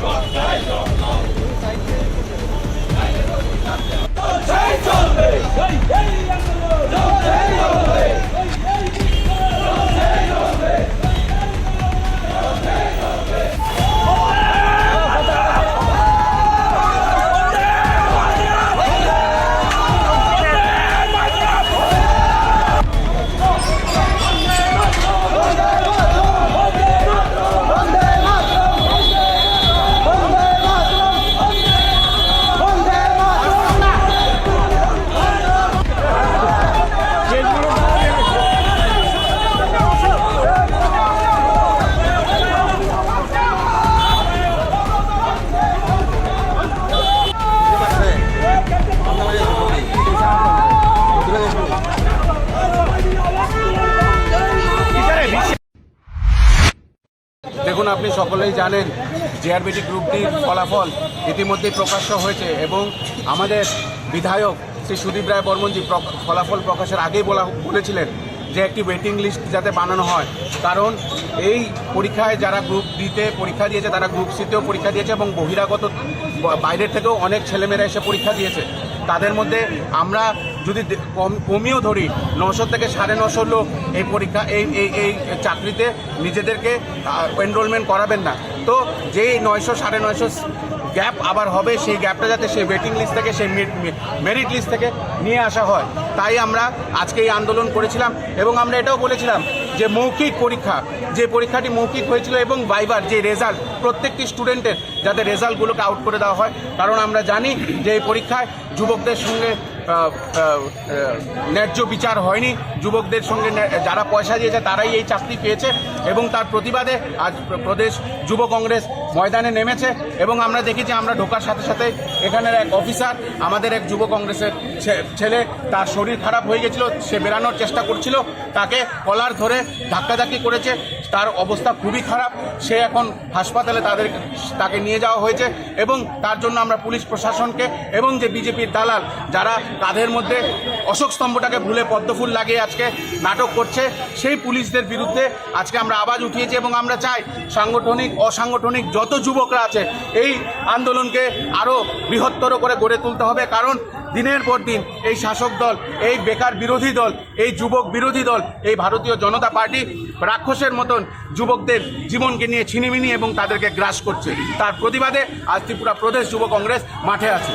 Gott sei Dank! দেখুন, আপনি সকলেই জানেন জেআরবিটি গ্রুপটির ফলাফল ইতিমধ্যেই প্রকাশ্য হয়েছে এবং আমাদের বিধায়ক শ্রী সুদীপ রায় বর্মনজি ফলাফল প্রকাশের আগেই বলা বলেছিলেন যে একটি ওয়েটিং লিস্ট যাতে বানানো হয়। কারণ এই পরীক্ষায় যারা গ্রুপ ডিতে পরীক্ষা দিয়েছে, তারা গ্রুপ সিতেও পরীক্ষা দিয়েছে এবং বহিরাগত বাইরের থেকেও অনেক ছেলেমেয়েরা এসে পরীক্ষা দিয়েছে। তাদের মধ্যে আমরা যদি কম কমিও ধরি, নশো থেকে সাড়ে নশো লোক এই পরীক্ষা, এই এই এই চাকরিতে নিজেদেরকে এনরোলমেন্ট করাবেন না। তো যেই নয়শো সাড়ে নয়শো গ্যাপ আবার হবে, সেই গ্যাপটা যাতে সেই ওয়েটিং লিস্ট থেকে, সেই মেরিট লিস্ট থেকে নিয়ে আসা হয়। তাই আমরা আজকে এই আন্দোলন করেছিলাম এবং আমরা এটাও বলেছিলাম যে মৌখিক পরীক্ষা, যে পরীক্ষাটি মৌখিক হয়েছিল এবং বাইবার যে রেজাল্ট প্রত্যেকটি স্টুডেন্টের যাতে রেজাল্টগুলোকে আউট করে দেওয়া হয়। কারণ আমরা জানি যে এই পরীক্ষায় যুবকদের সঙ্গে ন্যায্য বিচার হয়নি। যুবকদের সঙ্গে যারা পয়সা দিয়েছে, তারাই এই চাকরি পেয়েছে এবং তার প্রতিবাদে আজ প্রদেশ যুব কংগ্রেস ময়দানে নেমেছে এবং আমরা দেখেছি, আমরা ঢোকার সাথে সাথে এখানের এক অফিসার, আমাদের এক যুব কংগ্রেসের ছেলে, তার শরীর খারাপ হয়ে গেছিল, সে বেরানোর চেষ্টা করছিল, তাকে কলার ধরে ধাক্কাধাক্কি করেছে। তার অবস্থা খুবই খারাপ। সে এখন হাসপাতালে তাদের তাকে নিয়ে যাওয়া হয়েছে এবং তার জন্য আমরা পুলিশ প্রশাসনকে এবং যে বিজেপির দালাল, যারা তাদের মধ্যে অশোক স্তম্ভটাকে ভুলে পদ্মফুল লাগিয়ে আজকে নাটক করছে। সেই পুলিশদের বিরুদ্ধে আজকে আমরা আওয়াজ উঠিয়েছি এবং আমরা চাই সাংগঠনিক, অসাংগঠনিক যত যুবকরা আছে, এই আন্দোলনকে আরও বৃহত্তর করে গড়ে তুলতে হবে। কারণ দিনের পর দিন এই শাসক দল, এই বেকার বিরোধী দল, এই যুবক বিরোধী দল, এই ভারতীয় জনতা পার্টি রাক্ষসের মতন যুবকদের জীবনকে নিয়ে ছিনিমিনি এবং তাদেরকে গ্রাস করছে। তার প্রতিবাদে আজ ত্রিপুরা প্রদেশ যুব কংগ্রেস মাঠে আছে।